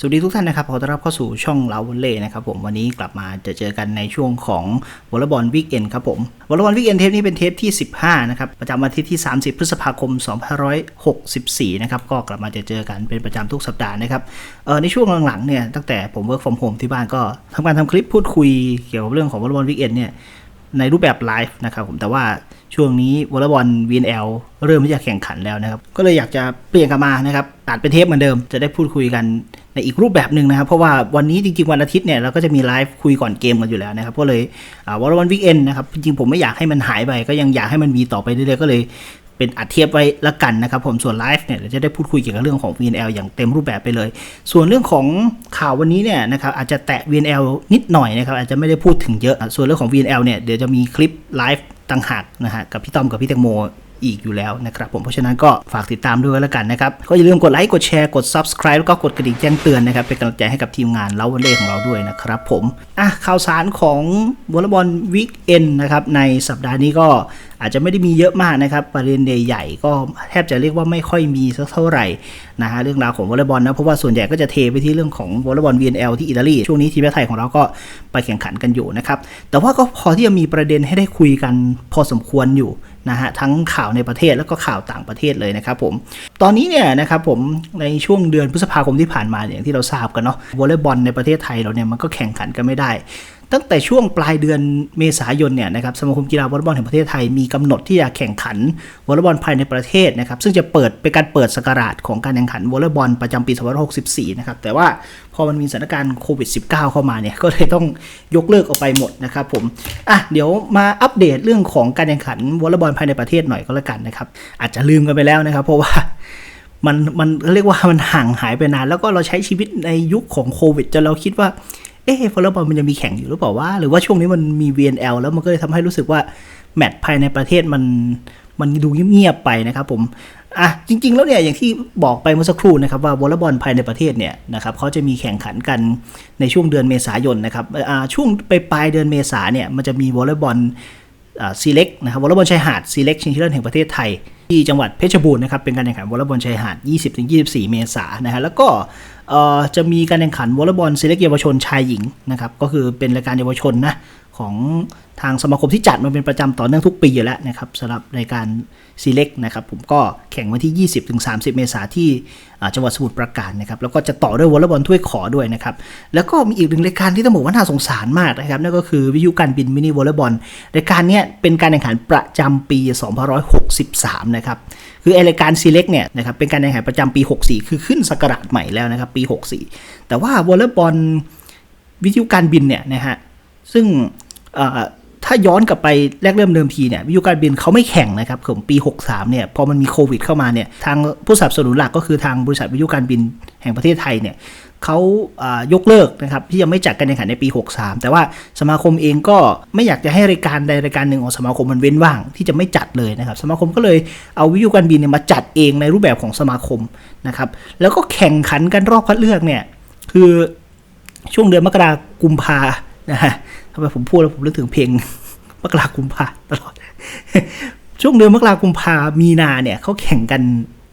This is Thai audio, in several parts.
สวัสดีทุกท่านนะครับขอต้อนรับเข้าสู่ช่องเราวอลเล่นะครับผมวันนี้กลับมาจะเจอกันในช่วงของวอลเลย์บอลวีคเอนครับผมวอลเลย์บอลวีคเอนเทปนี้เป็นเทปที่ 15 นะครับ ประจำวันทิตย์ที่ 30 พฤษภาคม 2564 นะครับ ก็กลับมาจะเจอกันเป็นประจำทุกสัปดาห์นะครับเออในช่วงหลังๆเนี่ยตั้งแต่ผมเวิร์กฟอร์มโฮมที่บ้านก็ทำการทำคลิปพูดคุยเกี่ยวกับเรื่องของวอลเลย์บอลวีคเอนเนี่ยในรูปแบบไลฟ์นะครับผมแต่ว่า ช่วงนี้วอลเลย์บอล VNL เริ่มที่จะแข่งขันแล้วนะครับ ก็เลยอยากจะเปลี่ยนกลับมานะครับตัดเป็นเทปเหมือนเดิม จะได้พูดคุยกันในอีกรูปแบบหนึ่งนะครับ เพราะว่าวันนี้จริงๆ วันอาทิตย์เนี่ยเราก็จะมีไลฟ์คุยก่อนเกมกันอยู่แล้วนะครับ ก็เลยวอลเลย์บอลวีคเอนนะครับจริงๆผมไม่อยากให้มันหายไป ก็ยังอยากให้มันมีต่อไปเรื่อยๆก็เลยเป็นอัดเทียบไว้ละกันนะครับผมส่วนไลฟ์เนี่ยเราจะได้พูดคุยเกี่ยวกับเรื่องของ VNL อย่างเต็มรูปแบบไปเลย ส่วนเรื่องของข่าววันนี้เนี่ยนะครับอาจจะแตะ VNL นิดหน่อยนะครับอาจจะไม่ได้พูดถึงเยอะ ส่วนเรื่องของ VNL เนี่ยเดี๋ยวจะมีคลิปไลฟ์ ต่างหากนะฮะกับพี่ต้อมกับพี่แตงโมอีกอยู่แล้วนะครับผมเพราะฉะนั้นก็ฝากติดตามด้วยแล้วกันนะครับ ก็อย่าลืมกดไลค์กดแชร์กด subscribe แล้วก็กดกระดิ่งแจ้งเตือนนะครับ เป็นกำลังใจให้กับทีมงานเล่าวันเล่ของเราด้วยนะครับผมอะข่าวสารของวอลเลย์บอลวิกเอนนะครับในสัปดาห์นี้ก็ อาจจะไม่ได้มีเยอะมากนะครับ ประเด็นใหญ่ๆก็แทบจะเรียกว่าไม่ค่อยมีสักเท่าไหร่นะฮะเรื่องราวของวอลเลย์บอลนะเพราะว่าส่วนใหญ่ก็จะเทไปที่เรื่องของวอลเลย์บอล VNL ที่อิตาลีช่วงนี้ทีมชาติไทยของเราก็ไปแข่งขันกันอยู่นะครับแต่ว่าก็พอที่จะมีประเด็นให้ได้คุยกันพอสมควรอยู่นะฮะทั้งข่าวในประเทศแล้วก็ข่าวต่างประเทศเลยนะครับผมตอนนี้เนี่ยนะครับผมในช่วงเดือนพฤษภาคมที่ผ่านมาอย่างที่เราทราบกันเนาะวอลเลย์บอลในประเทศไทยเราเนี่ยมันก็แข่งขันกันไม่ได้ ตั้งแต่ช่วงปลายเดือนเมษายนเนี่ยนะครับสมาคมกีฬาวอลเลย์บอลแห่งประเทศไทยมีกำหนดที่จะแข่งขันวอลเลย์บอลภายในประเทศนะครับซึ่งจะเปิดเป็นการเปิดสกราชของการแข่งขันวอลเลย์บอลประจำปี 2564 นะครับแต่ว่าพอมันมีสถานการณ์โควิด -19 เข้ามาเนี่ยก็เลยต้องยกเลิกออกไปหมดนะครับผมอะเดี๋ยวมาอัปเดตเรื่องของการแข่งขันวอลเลย์บอลภายในประเทศหน่อยก็แล้วกันนะครับอาจจะลืมกันไปแล้วนะครับ เพราะว่ามันมันเรียกว่ามันห่างหายไปนาน แล้วก็เราใช้ชีวิตในยุคของโควิดจนเราคิดว่า เอ๊ะวอลเลย์บอลมันยังมีแข่งอยู่หรือเปล่าว่า หรือว่าช่วงนี้มันมี VNL แล้วมันก็เลยทำให้รู้สึกว่าแมตช์ภายในประเทศมันมันดูเงียบๆไปนะครับผมอะจริง ๆ แล้วเนี่ยอย่างที่บอกไปเมื่อสักครู่นะครับว่าวอลเลย์บอลภายในประเทศเนี่ยนะครับเขาจะมีแข่งขันกันในช่วงเดือนเมษายนนะครับอ่าช่วงไปปลายเดือนเมษาเนี่ยมันจะมีวอลเลย์บอล ซีเล็กนะครับวอลเลย์บอลชายหาดซีเล็กชิงชนะเลิศแห่งประเทศไทย ที่จังหวัดเพชรบูรณ์นะครับเป็นการแข่งขันวอลเลย์บอลชายหาด 20-24 เมษายนนะฮะแล้วก็จะมีการแข่งขันวอลเลย์บอลซีเล็กเยาวชนชายหญิงนะครับก็คือเป็นรายการเยาวชนนะ ของทางสมาคมที่จัดมาเป็นประจำต่อเนื่องทุกปีอยู่แล้วนะครับสำหรับรายการซีเล็กนะครับผมก็แข่งวันที่ 20-30 เมษาที่จังหวัดสมุทรปราการนะครับแล้วก็จะต่อด้วยวอลเลย์บอลถ้วยขอด้วยนะครับแล้วก็มีอีกหนึ่งรายการที่ต้องบอกว่าน่าสงสารมากนะครับนั่นก็คือวิทยุการบินมินิวอลเลย์บอลรายการนี้เป็นการแข่งขันประจำปี2563 นะครับคือรายการซีเล็กเนี่ยนะครับเป็นการแข่งขันประจำปี 64 คือขึ้นสกราชใหม่แล้วนะครับปี 64 แต่ว่าวอลเลย์บอลวิทยุการบินเนี่ยนะฮะซึ่ง ถ้าย้อนกลับไปแรกเริ่มเดิมทีเนี่ยวิทยุการบินเขาไม่แข่งนะครับผมปี 63เนี่ยพอมันมีโควิดเข้ามาเนี่ยทางผู้สนับสนุนหลักก็คือทางบริษัทวิทยุการบินแห่งประเทศไทยเนี่ยเขาอ่ายกเลิกนะครับที่จะไม่จัดการแข่งขันในปี 63 แต่ว่าสมาคมเองก็ไม่อยากจะให้รายการใดรายการหนึ่งของสมาคมมันเว้นว่างที่จะไม่จัดเลยนะครับสมาคมก็เลยเอาวิทยุการบินเนี่ยมาจัดเองในรูปแบบของสมาคมนะครับแล้วก็แข่งขันกันรอบคัดเลือกเนี่ยคือช่วงเดือนมกรากุมภานะฮะ ทำไมผมพูดแล้วผมนึกถึงเพลงมกรากุมภาตลอด ช่วงเดือนมกรากุมภามีนาเนี่ยเขาแข่งกัน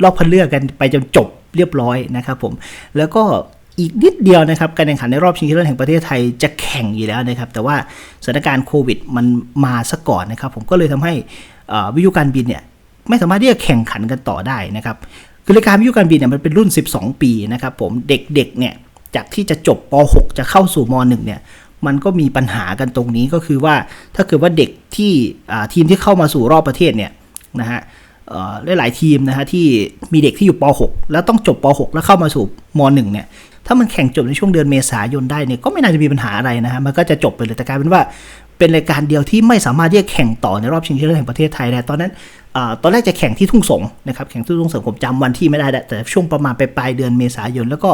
รอบคัดเลือกกันไปจนจบเรียบร้อยนะครับผม แล้วก็อีกนิดเดียวนะครับ การแข่งขันในรอบชิงชนะเลิศแห่งประเทศไทยจะแข่งอยู่แล้วนะครับ แต่ว่าสถานการณ์โควิดมันมาซะก่อนนะครับ ผมก็เลยทำให้วิทยุการบินเนี่ยไม่สามารถที่จะแข่งขันกันต่อได้นะครับ คือรายการวิทยุการบินเนี่ยมันเป็นรุ่น 12 ปีนะครับผม เด็กๆเนี่ยจากที่จะจบป .6 จะเข้าสู่ม .1 เนี่ย มันก็มีปัญหากันตรงนี้ก็คือว่าถ้าเกิดว่าเด็กที่ทีมที่เข้ามาสู่รอบประเทศเนี่ยนะฮะเอ่อหลายๆทีมนะฮะที่มีเด็กที่อยู่ป .6 แล้วต้องจบป .6 แล้วเข้ามาสู่ม .1 เนี่ยถ้ามันแข่งจบในช่วงเดือนเมษายนได้เนี่ยก็ไม่น่าจะมีปัญหาอะไรนะฮะมันก็จะจบไปเลยแต่กลายเป็นว่าเป็นรายการเดียวที่ไม่สามารถที่จะแข่งต่อในรอบชิงชนะเลิศแห่งประเทศไทยได้ตอนนั้นอตอนแรกจะแข่งที่ทุ่งสงนะครับแข่งที่ทุ่งสงผมจำวันที่ไม่ได้แต่ช่วงประมาณปลายเดือนเมษายน แล้วก็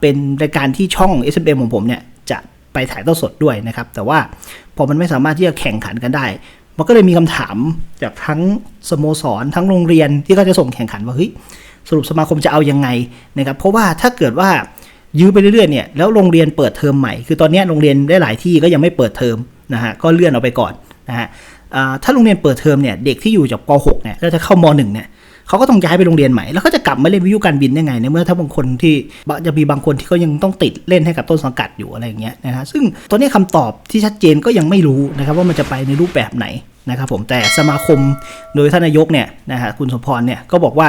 เป็นรายการที่ช่อง s m ของผมเนี่ยจะ ไปถ่ายทอดสดด้วยนะครับ แต่ว่าพอมันไม่สามารถที่จะแข่งขันกันได้ มันก็เลยมีคำถามจากทั้งสโมสร ทั้งโรงเรียนที่เขาจะส่งแข่งขันว่าเฮ้ยสรุปสมาคมจะเอายังไงนะครับ เพราะว่าถ้าเกิดว่ายื้อไปเรื่อยๆเนี่ยแล้วโรงเรียนเปิดเทอมใหม่ คือตอนนี้โรงเรียนได้หลายที่ก็ยังไม่เปิดเทอมนะฮะก็เลื่อนออกไปก่อนนะฮะถ้าโรงเรียนเปิดเทอมเนี่ยเด็กที่อยู่จากป .6 เนี่ยแล้วจะเข้าม .1 เนี่ย เขาก็ต้องย้ายไปโรงเรียนใหม่ แล้วเขาจะกลับมาเล่นวิทยุการบินได้ไงในเมื่อถ้าบางคนที่จะมีบางคนที่เขายังต้องติดเล่นให้กับต้นสังกัดอยู่อะไรอย่างเงี้ยนะฮะซึ่งตอนนี้คำตอบที่ชัดเจนก็ยังไม่รู้นะครับว่ามันจะไปในรูปแบบไหนนะครับผมแต่สมาคมโดยท่านนายกเนี่ยนะฮะคุณสมพรเนี่ยก็บอกว่า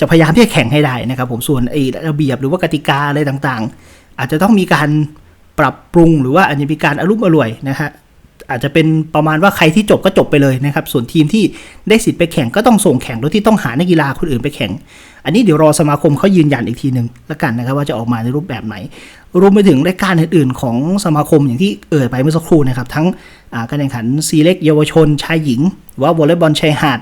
จะพยายามที่จะแข่งให้ได้นะครับผมส่วนไอ้ระเบียบหรือว่ากติกาอะไรต่างๆ อาจจะต้องมีการปรับปรุงหรือว่าอาจจะมีการอารมณ์อร่วยนะฮะ อาจจะเป็นประมาณว่าใครที่จบก็จบไปเลยนะครับ ส่วนทีมที่ได้สิทธิ์ไปแข่งก็ต้องส่งแข่งโดยที่ต้องหานักกีฬาคนอื่นไปแข่ง อันนี้เดี๋ยวรอสมาคมเขายืนยันอีกทีหนึ่งแล้วกันนะครับว่าจะออกมาในรูปแบบไหน รวมไปถึงรายการอื่นๆ ของสมาคมอย่างที่เอ่ยไปเมื่อสักครู่นะครับ ทั้งการแข่งขันซีเล็กเยาวชนชายหญิง ว่าวอลเลย์บอลชายหาด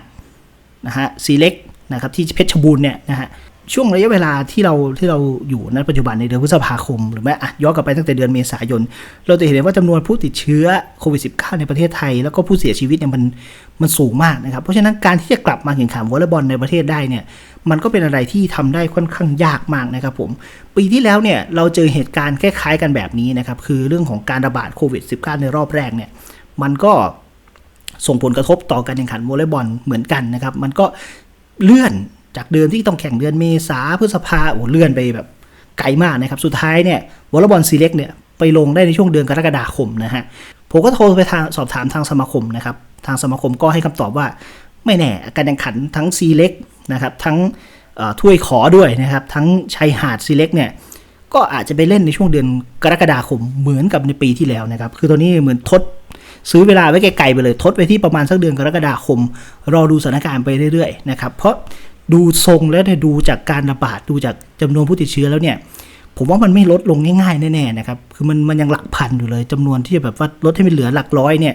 นะฮะซีเล็กนะครับที่เพชรบูรณ์เนี่ยนะฮะ ช่วงระยะเวลาที่เราที่เราอยู่ณปัจจุบันในเดือนพฤษภาคม หรือแม้อะย้อนกลับไปตั้งแต่เดือนเมษายน เราจะเห็นว่าจำนวนผู้ติดเชื้อโควิด -19 ในประเทศไทย แล้วก็ผู้เสียชีวิตเนี่ยมันมันสูงมากนะครับ เพราะฉะนั้นการที่จะกลับมาแข่งขันวอลเลย์บอลในประเทศได้เนี่ยมันก็เป็นอะไรที่ทำได้ค่อนข้างยากมากนะครับผม ปีที่แล้วเนี่ยเราเจอเหตุการณ์คล้ายๆกันแบบนี้นะครับคือเรื่องของการระบาดโควิด -19 ในรอบแรกเนี่ยมันก็ส่งผลกระทบต่อการแข่งขันวอลเลย์บอลเหมือนกันนะครับมันก็เลื่อน จากเดือนที่ต้องแข่งเดือนเมษาพฤษภาโอ้เลื่อนไปแบบไกลมากนะครับ สุดท้ายเนี่ยวอลเลย์บอลซีเล็กเนี่ยไปลงได้ในช่วงเดือนกรกฎาคมนะฮะผมก็โทรไปทางสอบถามทางสมาคมนะครับ ทางสมาคมก็ให้คำตอบว่า ไม่แน่การแข่งขันทั้งซีเล็กนะครับทั้งถ้วยขอด้วยนะครับ ทั้งชายหาดซีเล็กเนี่ยก็อาจจะไปเล่นในช่วงเดือนกรกฎาคมเหมือนกับในปีที่แล้วนะครับ คือตอนนี้เหมือนทดซื้อเวลาไว้ไกลๆไปเลยทดไปที่ประมาณสักเดือนกรกฎาคม รอดูสถานการณ์ไปเรื่อยๆนะครับ เพราะ ดูทรงแล้วเนี่ยดูจากการระบาดดูจากจำนวนผู้ติดเชื้อแล้วเนี่ยผมว่ามันไม่ลดลงง่ายๆแน่ๆนะครับคือมันมันยังหลักพันอยู่เลยจำนวนที่จะแบบว่าลดให้มันเหลือหลักร้อยเนี่ย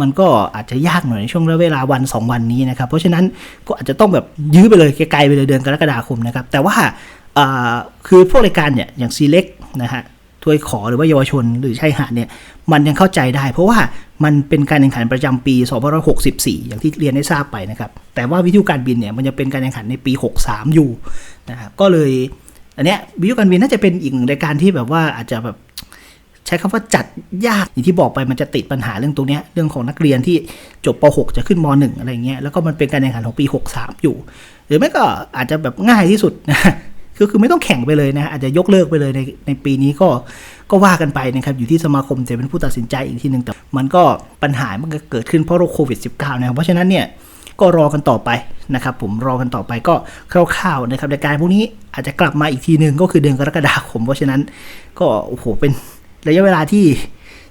มันก็อาจจะยากหน่อยในช่วงระยะเวลาวัน 2 วันนี้นะครับ เพราะฉะนั้นก็อาจจะต้องแบบยื้อไปเลยไกลๆไปเลยเดือนกรกฎาคมนะครับ แต่ว่าอ่าคือพวกรายการเนี่ยอย่างซีเล็กนะฮะถ้วยขอหรือว่าเยาวชนหรือชายหาดเนี่ย มันยังเข้าใจได้ เพราะว่ามันเป็นการแข่งขันประจำปี 2564 อย่างที่เรียนได้ทราบไปนะครับ แต่ว่าวิทยุการบินเนี่ยมันจะเป็นการแข่งขันในปี 63 อยู่นะครับก็เลยอันเนี้ยวิทยุการบินน่าจะเป็นอีกหนึ่งรายการที่แบบว่าอาจจะแบบใช้คำว่าจัดยากอย่างที่บอกไปมันจะติดปัญหาเรื่องตรงเนี้ยเรื่องของนักเรียนที่จบป .6 จะขึ้นม .1 อะไรเงี้ยแล้วก็มันเป็นการแข่งขันของปี 63 อยู่ หรือไม่ก็อาจจะแบบง่ายที่สุดนะ คือคือไม่ต้องแข่งไปเลยนะฮะอาจจะยกเลิกไปเลยในในปีนี้ก็ก็ว่ากันไปนะครับอยู่ที่สมาคมจะเป็นผู้ตัดสินใจอีกทีหนึ่งแต่มันก็ปัญหามันก็เกิดขึ้นเพราะโรคโควิด -19 นะครับเพราะฉะนั้นเนี่ยก็รอกันต่อไปนะครับผมรอกันต่อไปก็คร่าวๆนะครับในการพวกนี้อาจจะกลับมาอีกทีหนึ่งก็คือเดือนกรกฎาคม เพราะฉะนั้นก็โอ้โหเป็นระยะเวลาที่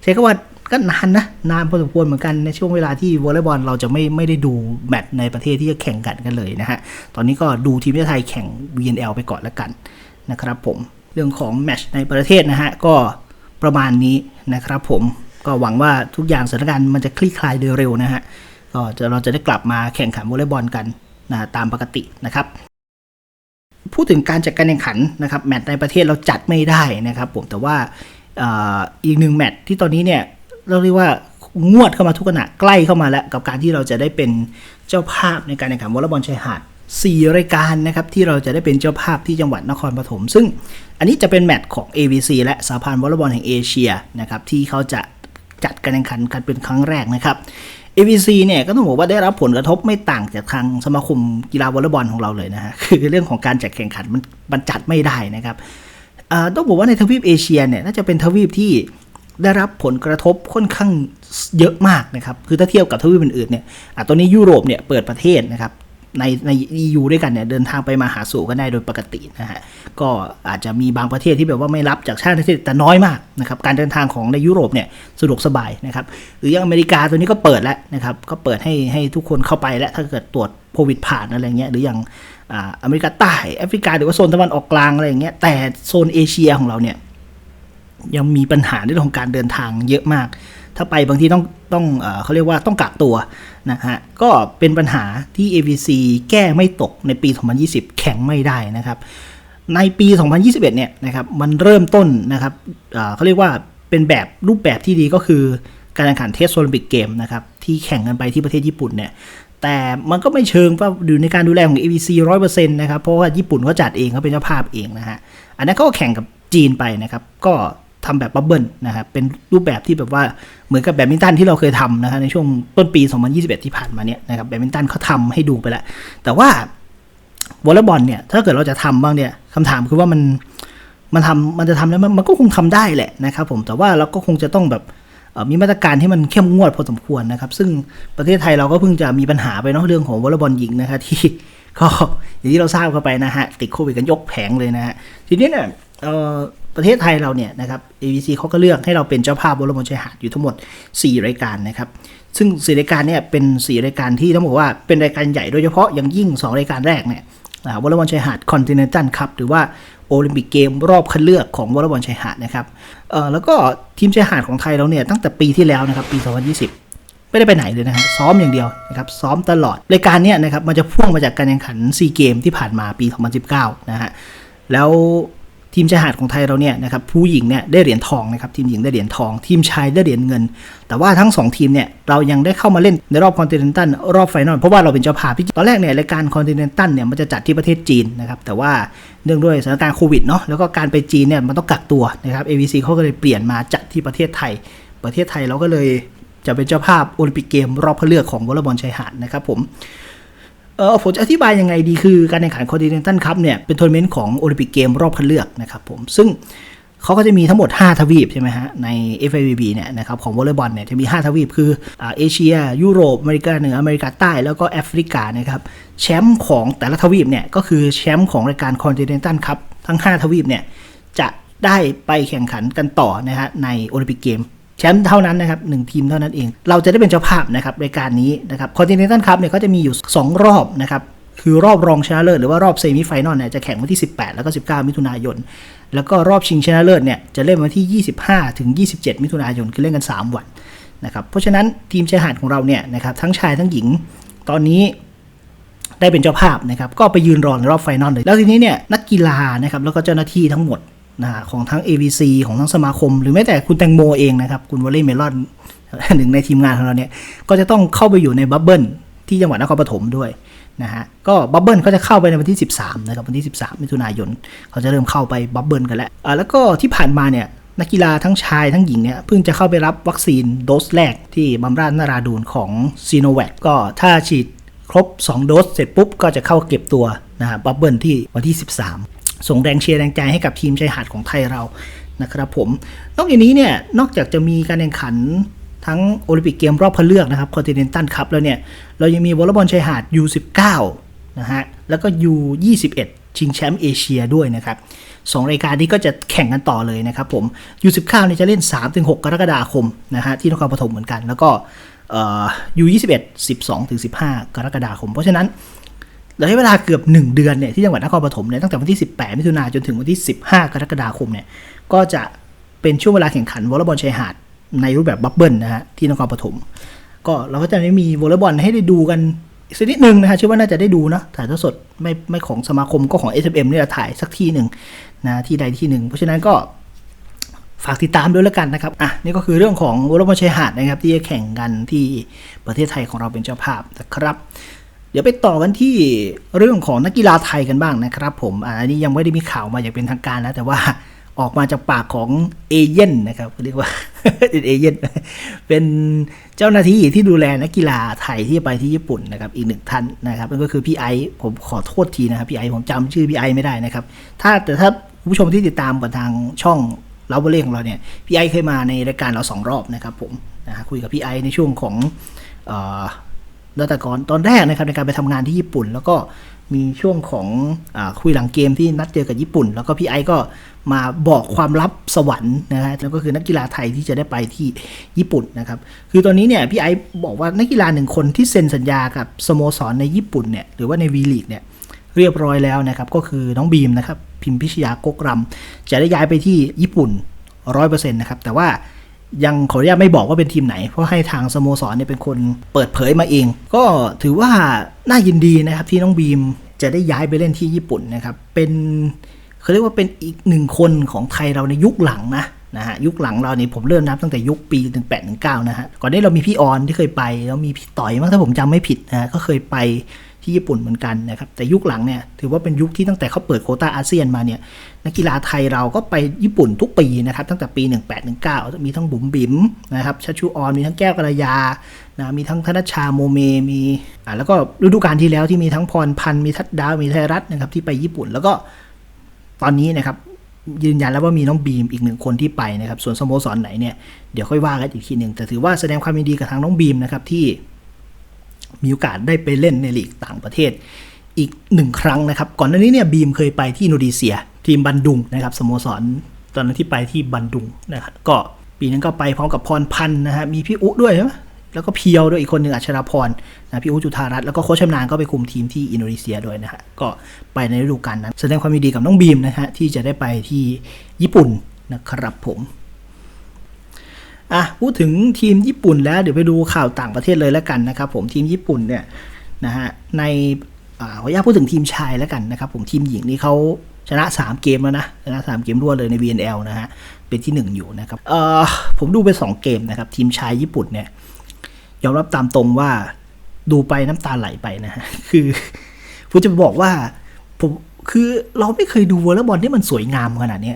ใช้คำว่า ก็นานนะนานพอสมควรเหมือนกันในช่วงเวลาที่วอลเลย์บอลเราจะไม่ไม่ได้ดูแมตช์ในประเทศที่จะแข่งกันกันเลยนะฮะ ตอนนี้ก็ดูทีมชาติไทยแข่ง VNL ไปก่อนแล้วกันนะครับผมเรื่องของแมตช์ในประเทศนะฮะก็ประมาณนี้นะครับผมก็หวังว่าทุกอย่างสถานการณ์มันจะคลี่คลายโดยเร็วนะฮะก็จะเราจะได้กลับมาแข่งขันวอลเลย์บอลกันนะตามปกตินะครับพูดถึงการจัดการแข่งขันนะครับแมตช์ในประเทศเราจัดไม่ได้นะครับผมแต่ว่าอ่าอีกหนึ่งแมตช์ที่ตอนนี้เนี่ย เราเรียกว่างวดเข้ามาทุกขณะใกล้เข้ามาแล้ว กับการที่เราจะได้เป็นเจ้าภาพในการแข่งขันวอลเลย์บอลชายหาด4 รายการนะครับที่เราจะได้เป็นเจ้าภาพที่จังหวัดนครปฐม ซึ่งอันนี้จะเป็นแมตช์ของ AVC และสหพันธ์วอลเลย์บอลแห่งเอเชียนะครับที่เขาจะจัดการแข่งขันกันเป็นครั้งแรกนะครับ AVC เนี่ยก็ต้องบอกว่าได้รับผลกระทบไม่ต่างจากทางสมาคมกีฬาวอลเลย์บอลของเราเลยนะฮะคือเรื่องของการจัดแข่งขันมันมันจัดไม่ได้นะครับต้องบอกว่าในทวีปเอเชียเนี่ยน่าจะเป็นทวีปที่ ได้รับผลกระทบค่อนข้างเยอะมากนะครับ คือถ้าเทียบกับทวีปอื่นๆเนี่ยอะตอนนี้ยุโรปเนี่ยเปิดประเทศนะครับ ในใน EU ด้วยกันเนี่ยเดินทางไปมาหาสู่กันได้โดยปกตินะฮะ ก็อาจจะมีบางประเทศที่แบบว่าไม่รับจากชาติประเทศแต่น้อยมากนะครับ การเดินทางของในยุโรปเนี่ยสะดวกสบายนะครับ หรืออย่างอเมริกาตัวนี้ก็เปิดแล้วนะครับ ก็เปิดให้ให้ทุกคนเข้าไปแล้วถ้าเกิดตรวจโควิดผ่านอะไรเงี้ย หรืออย่างอ่าอเมริกาใต้ แอฟริกาหรือว่าโซนตะวันออกกลางอะไรอย่างเงี้ย แต่โซนเอเชียของเราเนี่ย ยังมีปัญหาในเรื่องของการเดินทางเยอะมาก ถ้าไปบางทีต้องต้องเขาเรียกว่าต้องกักตัวนะฮะ ก็เป็นปัญหาที่ AVC แก้ไม่ตกในปี 2020 แข่งไม่ได้นะครับ ในปี 2021 เนี่ยนะครับมันเริ่มต้นนะครับเขาเรียกว่าเป็นแบบรูปแบบที่ดีก็คือการแข่งขันเทสโอลิมปิกเกมนะครับที่แข่งกันไปที่ประเทศญี่ปุ่นเนี่ยแต่มันก็ไม่เชิงว่าอยู่ในการดูแลของ AVC 100%นะครับ เพราะว่าญี่ปุ่นเขาจัดเองเขาเป็นเจ้าภาพเองนะฮะ อันนั้นเขาก็แข่งกับจีนไปนะครับ ก็ ทำแบบบับเบิลนะครับเป็นรูปแบบที่แบบว่าเหมือนกับแบดมินตันที่เราเคยทำนะฮะในช่วงต้นปี 2021 ที่ผ่านมาเนี่ยนะครับแบดมินตันเขาทำให้ดูไปแล้ว แต่ว่าวอลเลย์บอลเนี่ยถ้าเกิดเราจะทำบ้างเนี่ยคำถามคือว่ามันมันทำมันจะทำแล้วมันมันก็คงทำได้แหละนะครับผมแต่ว่าเราก็คงจะต้องแบบมีมาตรการที่มันเข้มงวดพอสมควรนะครับ ซึ่งประเทศไทยเราก็เพิ่งจะมีปัญหาไปเนาะเรื่องของวอลเลย์บอลหญิงนะครับที่ก็อย่างที่เราทราบกันไปนะฮะติดโควิดกันยกแผงเลยนะฮะทีนี้เนี่ยเออ ประเทศไทยเราเนี่ยนะครับ AVC เขาก็เลือกให้เราเป็นเจ้าภาพวอลเลย์บอลชายหาดอยู่ทั้งหมด 4 รายการนะครับ ซึ่งสี่รายการเนี่ยเป็นสี่รายการที่ต้องบอกว่าเป็นรายการใหญ่โดยเฉพาะอย่างยิ่ง 2 รายการแรกเนี่ยวอลเลย์บอลชายหาดคอนติเนนตัลคัพหรือว่าโอลิมปิกเกมรอบคัดเลือกของวอลเลย์บอลชายหาดนะครับเอ่อแล้วก็ทีมชายหาดของไทยเราเนี่ยตั้งแต่ปีที่แล้วนะครับปี 2020ไม่ได้ไปไหนเลยนะฮะซ้อมอย่างเดียวนะครับซ้อมตลอดรายการเนี้ยนะครับมันจะพ่วงมาจากการแข่งขันซีเกมที่ผ่านมาปี 2019 นะฮะแล้ว ทีมชายหาดของไทยเราเนี่ยนะครับผู้หญิงเนี่ยได้เหรียญทองนะครับทีมหญิงได้เหรียญทอง ทีมชายได้เหรียญเงิน แต่ว่าทั้ง 2 ทีมเนี่ยเรายังได้เข้ามาเล่นในรอบคอนติเนนตัลรอบไฟนอลเพราะว่าเราเป็นเจ้าภาพตอนแรกเนี่ยรายการคอนติเนนตัลเนี่ยมันจะจัดที่ประเทศจีนนะครับแต่ว่าเนื่องด้วยสถานการณ์โควิดเนาะแล้วก็การไปจีนเนี่ยมันต้องกักตัวนะครับ AVC เขาก็เลยเปลี่ยนมาจัดที่ประเทศไทย ประเทศไทยเราก็เลยจะเป็นเจ้าภาพโอลิมปิกเกมรอบคัดเลือกของวอลเลย์บอลชายหาดนะครับผม เออผมจะอธิบายยังไงดีคือการแข่งขันคอนติเนนตัลคัพเนี่ยเป็นทัวร์นาเมนต์ของโอลิมปิกเกมรอบคัดเลือกนะครับผมซึ่งเขาก็จะมีทั้งหมด 5 ทวีปใช่ไหมฮะ ใน FIVB เนี่ยนะครับของวอลเลย์บอลเนี่ยจะมี 5 ทวีปคืออาเอเชีย ยุโรป อเมริกาเหนือ อเมริกาใต้แล้วก็แอฟริกานะครับแชมป์ของแต่ละทวีปเนี่ยก็คือแชมป์ของรายการคอนติเนนตัลคัพทั้ง 5 ทวีปเนี่ยจะได้ไปแข่งขันกันต่อนะฮะในโอลิมปิกเกม แชมป์เท่านั้นนะครับหนึ่งทีมเท่านั้นเอง เราจะได้เป็นเจ้าภาพนะครับรายการนี้นะครับคอนติเนนตัลคัพเนี่ยก็จะมีอยู่ 2 รอบนะครับคือรอบรองชนะเลิศหรือว่ารอบเซมิไฟนอลเนี่ยจะแข่งวันที่ 18 แล้วก็ 19 มิถุนายน แล้วก็รอบชิงชนะเลิศเนี่ยจะเล่นวันที่ 25 ถึง 27 มิถุนายนคือเล่นกัน 3 วันนะครับเพราะฉะนั้นทีมชายหาดของเราเนี่ยนะครับทั้งชายทั้งหญิงตอนนี้ได้เป็นเจ้าภาพนะครับก็ไปยืนรอในรอบไฟนอลเลย แล้วทีนี้เนี่ยนักกีฬานะครับแล้วก็เจ้าหน้าที่ทั้งหมด นะของทั้ง AVC ของทั้งสมาคม หรือแม้แต่คุณแตงโมเองนะครับ คุณวอลเล่เมลอนหนึ่งในทีมงานของเราเนี่ย ก็จะต้องเข้าไปอยู่ในบับเบิลที่จังหวัดนครปฐมด้วยนะฮะ ก็บับเบิลเขาจะเข้าไปในวันที่ 13 นะครับ วันที่ 13 มิถุนายน เขาจะเริ่มเข้าไปบับเบิลกันแล้วอ่าแล้วก็ที่ผ่านมาเนี่ยนักกีฬาทั้งชายทั้งหญิงเนี่ยเพิ่งจะเข้าไปรับวัคซีนโดสแรกที่บำราศนาราดูนของซีโนแวคก็ถ้าฉีดครบ 2 โดสเสร็จปุ๊บก็จะเข้าเก็บตัวนะฮะบับเบิลที่วันที่ 13 ส่งแรงเชียร์แรงใจให้กับทีมชายหาดของไทยเรานะครับผมนอกจากนี้เนี่ยนอกจากจะมีการแข่งขันทั้งโอลิมปิกเกมรอบคัดเลือกนะครับคอนติเนนตัลคัพแล้วเนี่ยเรายังมีวอลเลย์บอลชายหาด U19 นะฮะแล้วก็ U21 ชิงแชมป์เอเชียด้วยนะครับสองรายการนี้ก็จะแข่งกันต่อเลยนะครับผม U19 เนี่ยจะเล่น 3-6 กรกฎาคมนะฮะที่นครปฐมเหมือนกัน แล้วก็เอ่อ U21 12-15 กรกฎาคม เพราะฉะนั้น เราใช้เวลาเกือบ 1 เดือนเนี่ยที่จังหวัดนครปฐมเนี่ยตั้งแต่วันที่ 18 มิถุนาจนถึงวันที่ 15 กรกฎาคมเนี่ยก็จะเป็นช่วงเวลาแข่งขันวอลเลย์บอลชายหาดในรูปแบบบับเบิลนะฮะที่นครปฐมก็เราก็จะไม่มีวอลเลย์บอลให้ได้ดูกันสักนิดนึงนะฮะเชื่อว่าน่าจะได้ดูนะถ่ายทอดสดไม่ไม่ของสมาคมก็ของ SMM เนี่ยถ่ายสักที่หนึ่งนะที่ใดที่หนึ่งเพราะฉะนั้นก็ฝากติดตามด้วยแล้วกันนะครับ อะ นี่ก็คือเรื่องของวอลเลย์บอลชายหาดนะครับ ที่จะแข่งกันที่ประเทศไทยของเราเป็นเจ้าภาพนะครับ ดี๋ยวไปต่อกันที่เรื่องของนักกีฬาไทยกันบ้างนะครับ ผมอันนี้ยังไม่ได้มีข่าวมาอย่างเป็นทางการนะแต่ว่าออกมาจากปากของเอเย่นนะครับเรียกว่าเป็นเอเย่นเป็นเจ้าหน้าที่ที่ดูแลนักกีฬาไทยที่ไปที่ญี่ปุ่นนะครับอีกหนึ่งท่านนะครับนั่นก็คือพี่ไอผมขอโทษทีนะครับพี่ไอผมจำชื่อพี่ไอไม่ได้นะครับถ้าแต่ถ้าคุณผู้ชมที่ติดตามกับทางช่องเลาเบเล่ของเราเนี่ยพี่ไอเคยมาในรายการเราสองรอบนะครับผมนะฮะคุยกับพี่ไอในช่วงของ รัตกรตอนแรกนะครับในการไปทำงานที่ญี่ปุ่น แล้วก็มีช่วงของอคุยหลังเกมที่นัดเจอกับญี่ปุ่น แล้วก็พี่ไอซ์ก็มาบอกความลับสวรรค์นะฮะแล้วก็คือนักกีฬาไทยที่จะได้ไปที่ญี่ปุ่นนะครับ คือตอนนี้เนี่ยพี่ไอซ์บอกว่านักกีฬาหนึ่งคนที่เซ็นสัญญากับสโมสรในญี่ปุ่นเนี่ยหรือว่าในวีลีกเนี่ยเรียบร้อยแล้วนะครับ ก็คือน้องบีมนะครับพิมพิชยากกรำจะได้ย้ายไปที่ญี่ปุ่นร้อยเปอร์เซ็นต์นะครับแต่ว่า ยังขออนุญาตไม่บอกว่าเป็นทีมไหน เพราะให้ทางสโมสรเนี่ยเป็นคนเปิดเผยมาเอง ก็ถือว่าน่ายินดีนะครับที่น้องบีมจะได้ย้ายไปเล่นที่ญี่ปุ่นนะครับเป็นเขาเรียกว่าเป็นอีกหนึ่งคนของไทยเราในยุคหลังนะนะฮะยุคหลังเราเนี่ยผมเริ่มนับตั้งแต่ยุคปี1 8 1 9นะฮะก่อนนี้เรามีพี่ออนที่เคยไป แล้วมีพี่ต่อยมั้งถ้าผมจำไม่ผิดนะฮะก็เคยไป ที่ญี่ปุ่นเหมือนกันนะครับ แต่ยุคหลังเนี่ยถือว่าเป็นยุคที่ตั้งแต่เขาเปิดโคต้าอาเซียนมาเนี่ยนักกีฬาไทยเราก็ไปญี่ปุ่นทุกปีนะครับ ตั้งแต่ปี 1819 มีทั้งบุ๋มบิ๋มนะครับชัชชูออนมีทั้งแก้วกัลยานะมีทั้งธนชชาโมเมมีอ่าแล้วก็ฤดูกาลที่แล้วที่มีทั้งพรพันธ์มีทัดดาวมีไทยรัฐนะครับที่ไปญี่ปุ่นแล้วก็ตอนนี้นะครับยืนยันแล้วว่ามีน้องบีมอีกหนึ่งคนที่ไปนะครับ ส่วนสโมสรไหนเนี่ยเดี๋ยวค่อยว่ากันอีกทีหนึ่งแต่ถือว่าแสดงความยินดีกับทางน้องบีมนะครับที่ มีโอกาสได้ไปเล่นในลีกต่างประเทศอีกหนึ่งครั้งนะครับ ก่อนหน้านี้เนี่ยบีมเคยไปที่อินโดนีเซีย ทีมบันดุงนะครับสโมสรตอนนั้นที่ไปที่บันดุงนะครับก็ปีนั้นก็ไปพร้อมกับพรพันธ์นะฮะมีพี่อุด้วยใช่ไหมแล้วก็เพียวด้วยอีกคนหนึ่งอัชราพรนะพี่อุจุธารัตน์แล้วก็โค้ชชำนาญก็ไปคุมทีมที่อินโดนีเซียด้วยนะฮะก็ไปในฤดูกาลนั้น แสดงความยินดีกับน้องบีมนะฮะที่จะได้ไปที่ญี่ปุ่นนะครับผม อะพูดถึงทีมญี่ปุ่นแล้วเดี๋ยวไปดูข่าวต่างประเทศเลยแล้วกันนะครับผมทีมญี่ปุ่นเนี่ยนะฮะในขออนุญาตพูดถึงทีมชายแล้วกันนะครับผมทีมหญิงนี่เขาชนะ 3 เกมแล้วนะชนะ 3 เกมรวดเลยใน VNL นะฮะเป็นที่ 1 อยู่นะครับเอ่อผมดูไป 2 เกมนะครับ ทีมชายญี่ปุ่นเนี่ยยอมรับตามตรงว่าดูไปน้ำตาไหลไปนะฮะคือผมจะบอกว่าผมคือเราไม่เคยดูวอลเลย์บอลที่มันสวยงามขนาดนี้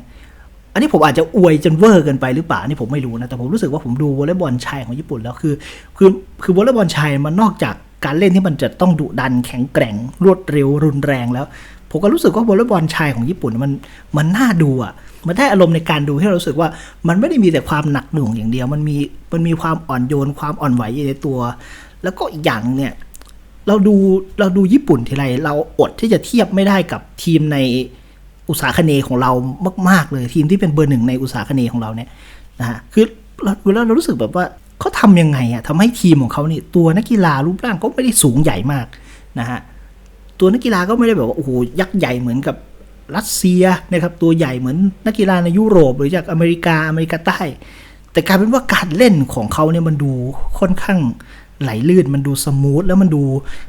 นนี้ผมอาจจะอวยจนเวอร์เกินไปหรือเปล่านี่ผมไม่รู้นะแต่ผมรู้สึกว่าผมดูวอลเลย์บอลชายของญี่ปุ่นแล้วคือ คือคือวอลเลย์บอลชายมันนอกจากการเล่นที่มันจะต้องดุดันแข็งแกร่ง รวดเร็วรุนแรงแล้ว ผมก็รู้สึกว่าวอลเลย์บอลชายของญี่ปุ่นมันมันน่าดูอะมันได้อารมณ์ในการดูที่เรารู้สึกว่ามันไม่ได้มีแต่ความหนักหน่วงอย่างเดียว มันมีมันมีความอ่อนโยนความอ่อนไหวอยู่ในตัว แล้วก็อีกอย่างเนี่ยเราดูเราดูญี่ปุ่นทีไรเราอดที่จะเทียบไม่ได้กับทีมใน อุตสาคเนยของเรามาก ๆ เลยทีมที่เป็นเบอร์หนึ่งในอุตสาคเนยของเราเนี่ยนะฮะคือเราเวลาเรารู้สึกแบบว่าเขาทำยังไงอะทำให้ทีมของเขาเนี่ยตัวนักกีฬารูปร่างก็ไม่ได้สูงใหญ่มากนะฮะตัวนักกีฬาก็ไม่ได้แบบว่าโอ้โหยักษ์ใหญ่เหมือนกับรัสเซียนะครับตัวใหญ่เหมือนนักกีฬาในยุโรปหรือจากอเมริกาอเมริกาใต้ แต่กลายเป็นว่าการเล่นของเขาเนี่ยมันดูค่อนข้างไหลลื่นมันดูสมูทแล้วมันดู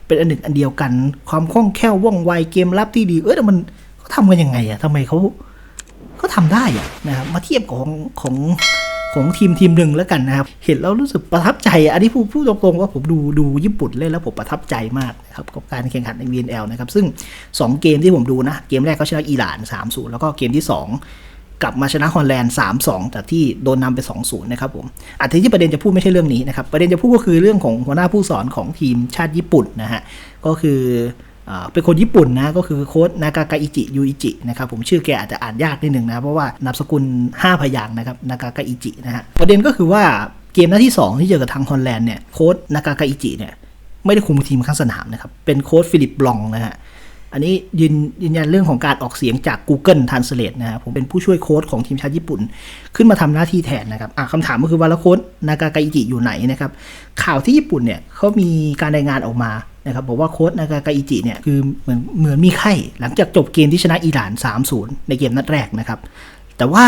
เป็นอันหนึ่งอันเดียวกัน ความคล่องแคล่วว่องไวเกมรับที่ดีเออแต่มัน ทำกันยังไงอะทำไมเขาเขาทำได้อะนะครับมาเทียบของของของทีมทีมหนึ่งแล้วกันนะครับ เห็นแล้วรู้สึกประทับใจอะอันนี้พูดพูดตรงๆว่าผมดูดูญี่ปุ่นเล่นแล้วผมประทับใจมากนะครับกับการแข่งขันใน VNL นะครับ ซึ่ง 2 เกมที่ผมดูนะ เกมแรกเขาชนะอิหร่าน 3-0 แล้วก็เกมที่ 2 กลับมาชนะฮอลแลนด์3-2 จากที่โดนนำไป 2-0 นะครับผมอาทิที่ประเด็นจะพูดไม่ใช่เรื่องนี้นะครับ ประเด็นจะพูดก็คือเรื่องของหัวหน้าผู้สอนของทีมชาติญี่ปุ่นนะฮะก็คือ เป็นคนญี่ปุ่นนะก็คือโค้ดนากากาอิจิยูอิจินะครับผมชื่อแกอาจจะอ่านยากนิดหนึ่งนะเพราะว่านามสกุล 5 พยางนะครับนากากาอิจินะฮะประเด็นก็คือว่าเกมนัดที่ 2 ที่เจอกับทางฮอลแลนด์เนี่ยโค้ดนากากาอิจิเนี่ยไม่ได้คุมทีมข้างสนามนะครับเป็นโค้ดฟิลิปบลองนะฮะ อันนี้ยืนยืนยันเรื่องของการออกเสียงจาก Google Translate นะครับผมเป็นผู้ช่วยโค้ชของทีมชาติญี่ปุ่น ขึ้นมาทำหน้าที่แทนนะครับคำถามก็คือว่าแล้วโค้ชนากากาอิจิอยู่ไหนนะครับข่าวที่ญี่ปุ่นเนี่ยเขามีการรายงานออกมานะครับบอกว่าโค้ชนากากาอิจิเนี่ยคือเหมือนเหมือนมีไข้หลังจากจบเกมที่ชนะอิหร่าน 3-0 ในเกมนัดแรกนะครับแต่ว่า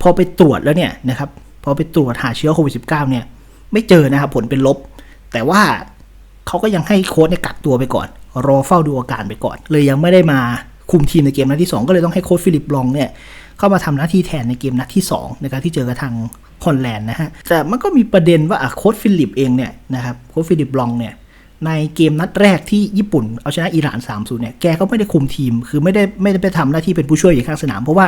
พอไปตรวจแล้วเนี่ยนะครับพอไปตรวจหาเชื้อโควิด -19 เนี่ยไม่เจอนะครับผลเป็นลบ แต่ว่าเขาก็ยังให้โค้ชเนี่ยกักตัวไปก่อน รอเฝ้าดูอาการไปก่อน เลยยังไม่ได้มาคุมทีมในเกมนัดที่ 2 ก็เลยต้องให้โค้ชฟิลิปลองเนี่ยเข้ามาทำหน้าที่แทนในเกมนัดที่2ในการที่เจอกับทางฮอลแลนด์นะฮะแต่มันก็มีประเด็นว่าโค้ชฟิลิปเองเนี่ยนะครับโค้ชฟิลิปลองเนี่ยในเกมนัดแรกที่ญี่ปุ่นเอาชนะอิหร่าน 3-0 เนี่ย แกก็ไม่ได้คุมทีม คือไม่ได้ไม่ได้ไปทำหน้าที่เป็นผู้ช่วยอยู่ข้างสนาม เพราะว่า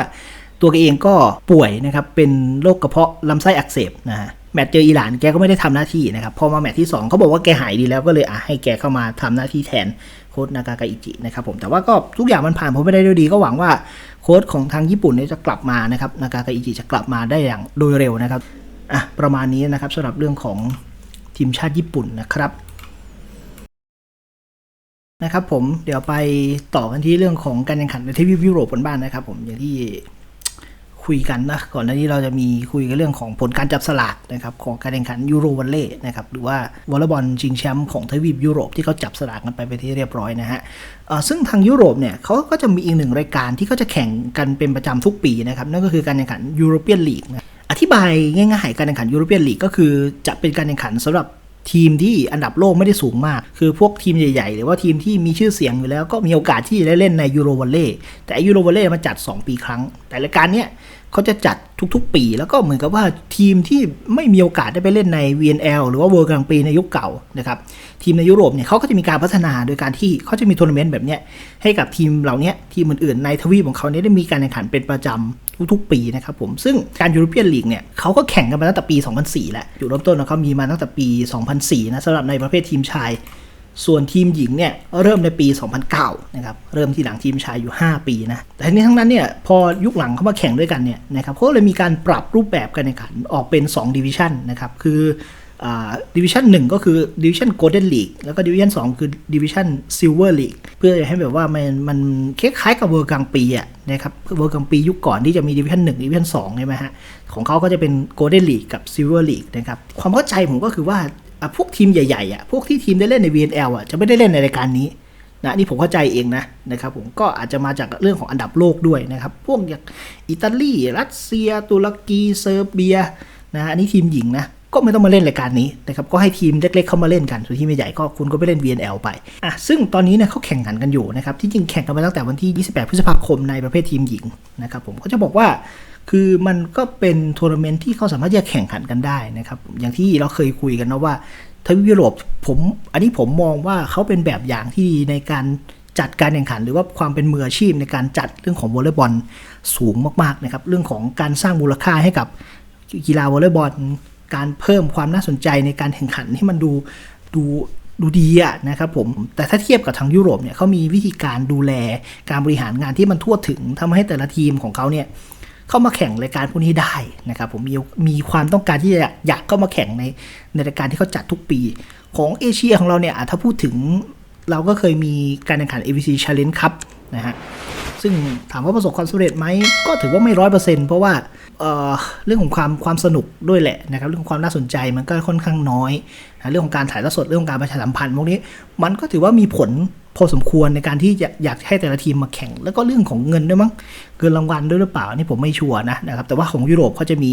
ตัวแกเองก็ป่วยนะครับ เป็นโรคกระเพาะลำไส้อักเสบนะฮะ แมตช์เจออิหร่านแกก็ไม่ได้ทำหน้าที่นะครับพอมาแมตช์ที่2เขาบอกว่าแกหายดีแล้วก็เลยอะให้แกเข้ามาทำหน้าที่แทนโค้ชนากากาอิจินะครับผมแต่ว่าก็ทุกอย่างมันผ่านผมไปได้ด้วยดีก็หวังว่าโค้ชของทางญี่ปุ่นเนี่ยจะกลับมานะครับนากากาอิจิจะกลับมาได้อย่างโดยเร็วนะครับอะประมาณนี้นะครับสำหรับเรื่องของทีมชาติญี่ปุ่นนะครับนะครับผมเดี๋ยวไปต่อกันที่เรื่องของการแข่งขันในทวีปยุโรปกันบ้างนะครับผมอย่างที่ คุยกันนะก่อนหน้านี้เราจะมีคุยกันเรื่องของผลการจับสลากนะครับของการแข่งขันยูโรวัลเล่นะครับหรือว่าวอลเลย์บอลชิงแชมป์ของทวีปยุโรปที่เขาจับสลากกันไปเป็นที่เรียบร้อยนะฮะเออซึ่งทางยุโรปเนี่ยเขาก็จะมีอีกหนึ่งรายการที่เขาจะแข่งกันเป็นประจำทุกปีนะครับนั่นก็คือการแข่งขันยูโรเปียนลีกนะอธิบายง่ายๆการแข่งขันยูโรเปียนลีกก็คือจะเป็นการแข่งขันสำหรับ ทีมที่อันดับโลกไม่ได้สูงมาก คือพวกทีมใหญ่ๆ หรือว่าทีมที่มีชื่อเสียงอยู่แล้วก็มีโอกาสที่จะได้เล่นในยูโรวอลเล่แต่ยูโรวอลเล่มันจัด 2 ปีครั้ง แต่รายการเนี้ย เขาจะจัดทุกๆ ปี แล้วก็เหมือนกับว่าทีมที่ไม่มีโอกาสได้ไปเล่นใน VNL หรือว่า World Grand Prix ในยุคเก่านะครับทีมในยุโรปเนี่ยเขาก็จะมีการพัฒนาโดยการที่เขาจะมีทัวร์นาเมนต์แบบเนี้ยให้กับทีมเหล่านี้ทีมอื่นๆในทวีปของเขาเนี่ยได้มีการแข่งขันเป็นประจำทุกๆ ปีนะครับผมซึ่งการยูโรเปียนลีกเนี่ยเขาก็แข่งกันมาตั้งแต่ปี 2004 แล้วจุดเริ่มต้นของเขามีมาตั้งแต่ปี 2004 นะสำหรับในประเภททีมชาย ส่วนทีมหญิงเนี่ยเริ่มในปี 2009 นะครับ เริ่มที่หลังทีมชายอยู่ 5 ปีนะ แต่ทั้งนี้ทั้งนั้นเนี่ยพอยุคหลังเข้ามาแข่งด้วยกันเนี่ยนะครับเขาเลยมีการปรับรูปแบบการแข่งขันออกเป็น 2 ดิวิชันนะครับ คือดิวิชันหนึ่งก็คือดิวิชันโกลเด้นลีกแล้วก็ดิวิชันสองคือดิวิชันซิลเวอร์ลีกเพื่อให้แบบว่ามันมันคล้ายๆกับเวอร์กลางปีอะนะครับเวอร์กลางปียุคก่อนที่จะมีดิวิชันหนึ่งดิวิชันสองใช่ไหมฮะ ของเขาก็จะเป็นโกลเด้นลีกกับซิลเวอร์ลีกนะครับ ความเข้าใจผมก็คือว่า พวกทีมใหญ่ๆอะพวกที่ทีมได้เล่นใน VNL อะจะไม่ได้เล่นในรายการนี้นะนี่ผมเข้าใจเองนะนะครับผมก็อาจจะมาจากเรื่องของอันดับโลกด้วยนะครับ พวกอย่างอิตาลีรัสเซีย ตุรกีเซอร์เบียนะอันนี้ทีมหญิงนะก็ไม่ต้องมาเล่นรายการนี้นะครับก็ให้ทีมเล็กๆเข้ามาเล่นกันส่วนทีมใหญ่ก็คุณก็ไปเล่น VNL ไปอะซึ่งตอนนี้เนี่ยเขาแข่งขันกันอยู่นะครับที่จริงแข่งกันมาตั้งแต่วันที่ 28 พฤษภาคมในประเภททีมหญิงนะครับผมก็จะบอกว่า คือมันก็เป็นทัวร์นาเมนต์ที่เขาสามารถจะแข่งขันกันได้นะครับ อย่างที่เราเคยคุยกันนะว่าทวีปยุโรปผมอันนี้ผมมองว่าเขาเป็นแบบอย่างที่ดีในการจัดการแข่งขัน หรือว่าความเป็นมืออาชีพในการจัดเรื่องของวอลเลย์บอลสูงมากๆนะครับ เรื่องของการสร้างมูลค่าให้กับกีฬาวอลเลย์บอล การเพิ่มความน่าสนใจในการแข่งขันให้มันดูดูดูดีอะนะครับผม แต่ถ้าเทียบกับทางยุโรปเนี่ยเขามีวิธีการดูแลการบริหารงานที่มันทั่วถึงทำให้แต่ละทีมของเขาเนี่ย เข้ามาแข่งรายการพวกนี้ได้นะครับผมมีมีความต้องการที่จะอยากเข้ามาแข่งในในรายการที่เขาจัดทุกปี ของเอเชียของเราเนี่ยถ้าพูดถึงเราก็เคยมีการแข่งขัน ABC Challenge Cup นะฮะซึ่งถามว่าประสบความสำเร็จไหมก็ถือว่าไม่ร้อยเปอร์เซ็นต์เพราะว่า เรื่องของความความสนุกด้วยแหละนะครับเรื่องของความน่าสนใจมันก็ค่อนข้างน้อยนะเรื่องของการถ่ายทอดสดเรื่องของการประชาสัมพันธ์พวกนี้มันก็ถือว่ามีผลพอสมควรในการที่จะอยากให้แต่ละทีมมาแข่ง แล้วก็เรื่องของเงินด้วยมั้งเงินรางวัลด้วยหรือเปล่านี่ผมไม่ชัวร์นะนะครับแต่ว่าของยุโรปเขาจะมี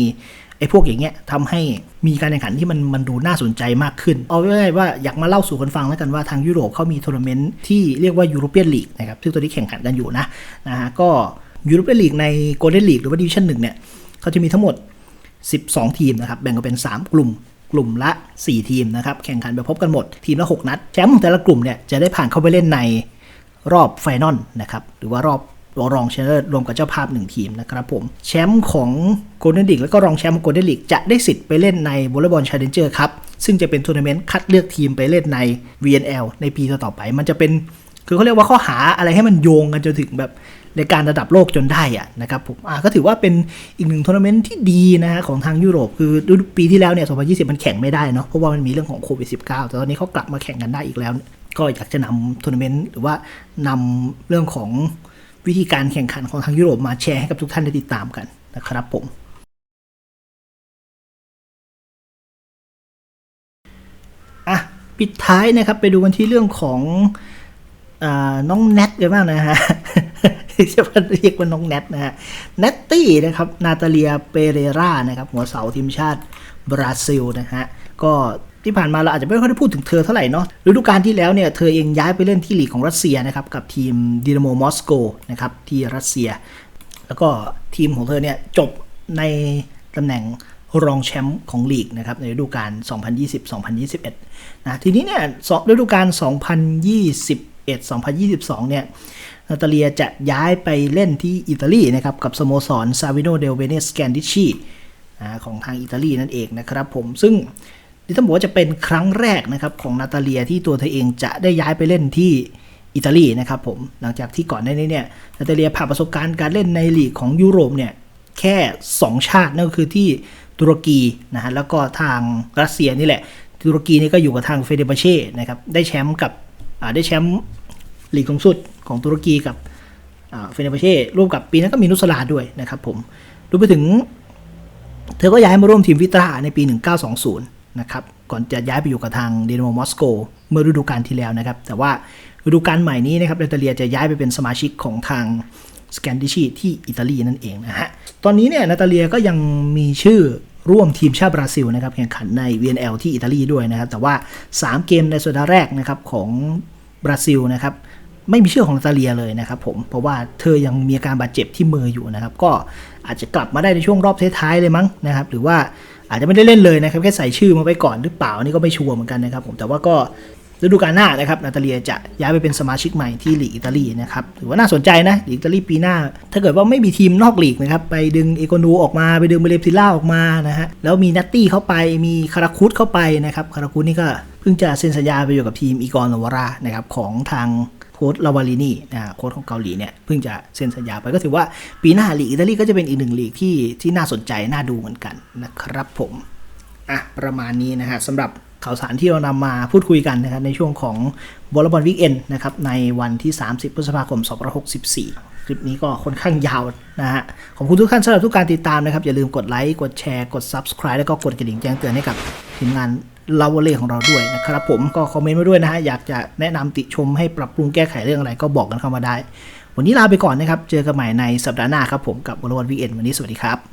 ไอ้พวกอย่างเงี้ยทำให้มีการแข่งขันที่มันมันดูน่าสนใจมากขึ้น เอาไว้ว่าอยากมาเล่าสู่กันฟังแล้วกันว่าทางยุโรปเขามีทัวร์นาเมนต์ที่เรียกว่ายูโรเปียนลีกนะครับซึ่งตัวนี้แข่งขันกันอยู่นะนะฮะก็ยูโรเปียนลีกในโกลเด้นลีกหรือว่าดิวิชั่นหนึ่งเนี่ย เขาจะมีทั้งหมด 12 ทีมนะครับ แบ่งออกเป็น 3 กลุ่ม กลุ่มละ 4 ทีมนะครับ แข่งขันไปพบกันหมด ทีมละ 6 นัด แชมป์ของแต่ละกลุ่มเนี่ยจะได้ผ่านเข้าไปเล่นในรอบไฟนอลนะครับ หรือว่ารอบรองชนะเลิศรวมกับเจ้าภาพ 1 ทีมนะครับผม แชมป์ของโกลเด้นลีกแล้วก็รองแชมป์โกลเด้นลีกจะได้สิทธิ์ไปเล่นในวอลเลย์บอลชาเลนเจอร์ครับ ซึ่งจะเป็นทัวร์นาเมนต์คัดเลือกทีมไปเล่นใน VNL ในปีต่อๆไป มันจะเป็น คือเขาเรียกว่าข้อหาอะไรให้มันโยงกันจนถึงแบบในการระดับโลกจนได้อะนะครับผมอ่าก็ถือว่าเป็นอีกหนึ่งทัวร์นาเมนต์ที่ดีนะฮะของทางยุโรป คือปีที่แล้วเนี่ย 2020 มันแข่งไม่ได้เนาะเพราะว่ามันมีเรื่องของโควิด -19 แต่ตอนนี้เขากลับมาแข่งกันได้อีกแล้ว ก็อยากจะนำทัวร์นาเมนต์หรือว่านำเรื่องของวิธีการแข่งขันของทางยุโรปมาแชร์ให้กับทุกท่านได้ติดตามกันนะครับผมอะปิดท้ายนะครับไปดูกันที่เรื่องของ น้องแนทกันบ้างนะฮะจะเรียกว่าน้องแนทนะฮะเนตตี้นะครับ นาตาเลียเปเรรา นะครับ หัวเสาทีมชาติบราซิลนะฮะ ก็ที่ผ่านมาเราอาจจะไม่ค่อยได้พูดถึงเธอเท่าไหร่เนาะฤดูกาลที่แล้วเนี่ย เธอเองย้ายไปเล่นที่ลีกของรัสเซียนะครับ กับทีมดินาโมมอสโกนะครับ ที่รัสเซีย แล้วก็ทีมของเธอเนี่ยจบในตำแหน่งรองแชมป์ของลีกนะครับในฤดูกาล 2020-2021 นะ ทีนี้เนี่ยสองฤดูกาล 2021-2022 เนี่ยนาตาเลียจะย้ายไปเล่นที่อิตาลีนะครับ กับสโมสรซาวิโนเดลเวเนสแกนดิชีของทางอิตาลีนั่นเองนะครับผมซึ่งนี่ต้องบอกว่าจะเป็นครั้งแรกนะครับของนาตาเลียที่ตัวเธอเองจะได้ย้ายไปเล่นที่อิตาลีนะครับผมหลังจากที่ก่อนหน้านี้เนี่ยนาตาเลียผ่านประสบการณ์การเล่นในลีกของยุโรปเนี่ยแค่ 2 ชาตินั่นก็คือที่ตุรกีนะฮะแล้วก็ทางรัสเซียนี่แหละ ตุรกีนี่ก็อยู่กับทางเฟเดบาเช่นะครับได้แชมป์กับ ได้แชมป์ลีกสูงสุดของตุรกีกับเฟเดบเช่ร่วมกับปีนั้นก็มีนุสลาด้วยนะครับผมรวมไปถึง เธอก็ย้ายมาร่วมทีมวิตราในปี 1920 นะครับก่อนจะย้ายไปอยู่กับทางเดินาโมมอสโก เมื่อฤดูกาลที่แล้วนะครับ แต่ว่าฤดูกาลใหม่นี้นะครับนาตาเลียจะย้ายไปเป็นสมาชิกของทางสแกนดิชีที่อิตาลีนั่นเองนะฮะ ตอนนี้เนี่ยนาตาเลียก็ยังมีชื่อร่วมทีมชาติบราซิลนะครับแข่งขันใน VNL ที่อิตาลีด้วยนะครับ แต่ว่า 3 เกมในสัปดาห์แรกนะครับของ บราซิลนะครับไม่มีชื่อของซาตาเลียเลยนะครับผมเพราะว่าเธอยังมีอาการบาดเจ็บที่มืออยู่นะครับก็อาจจะกลับมาได้ในช่วงรอบท้ายๆเลยมั้งนะครับหรือว่าอาจจะไม่ได้เล่นเลยนะครับแค่ใส่ชื่อมาไปก่อนหรือเปล่านี่ก็ไม่ชัวร์เหมือนกันนะครับผมแต่ว่าก็ ฤดูกาลหน้านะครับนาตาเลียจะย้ายไปเป็นสมาชิกใหม่ที่ลีกอิตาลีนะครับถือว่าน่าสนใจนะลีกอิตาลีปีหน้า ถ้าเกิดว่าไม่มีทีมนอกลีกนะครับไปดึงเอโกนูออกมาไปดึงเบเลซิล่าออกมานะฮะแล้วมีนัตตี้เข้าไปมีคาราคุสเข้าไปนะครับคาราคุสนี่ก็เพิ่งจะเซ็นสัญญาไปอยู่กับทีมอีกอร์โนวารานะครับของทางโค้ชลาวาลินี่นะฮะโค้ชของเกาหลีเนี่ยเพิ่งจะเซ็นสัญญาไปก็ถือว่าปีหน้าลีกอิตาลีก็จะเป็นอีกหนึ่งลีกที่ที่น่าสนใจน่าดูเหมือนกันนะครับผมอะประมาณนี้นะฮะสำหรับ ข่าวสารที่เรานำมาพูดคุยกันนะครับในช่วงของบอลบอลวิกเอนนะครับในวันที่ 30 พฤษภาคม 2564 คลิปนี้ก็ค่อนข้างยาวนะฮะขอบคุณทุกท่านสำหรับทุกการติดตามนะครับ อย่าลืมกดไลค์กดแชร์กด Subscribe แล้วก็กดกระดิ่งแจ้งเตือนให้กับทีมงานลาวเล่ของเราด้วยนะครับผมก็คอมเมนต์มาด้วยนะฮะอยากจะแนะนำติชมให้ปรับปรุงแก้ไขเรื่องอะไรก็บอกกันเข้ามาได้ วันนี้ลาไปก่อนนะครับเจอกันใหม่ในสัปดาห์หน้าครับผมกับวอลวันวีเอ็นวันนี้สวัสดีครับ